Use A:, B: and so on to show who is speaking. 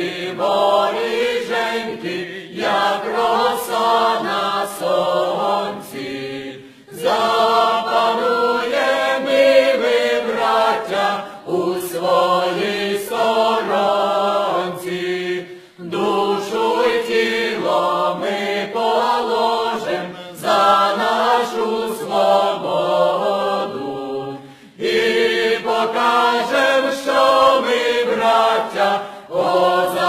A: Ти боріженьки, як роса на сонці, запанує ми, ви, браття, у своїй сторонці, душу й тіло ми положим за нашу свободу і покажем, що ми, браття. Oh,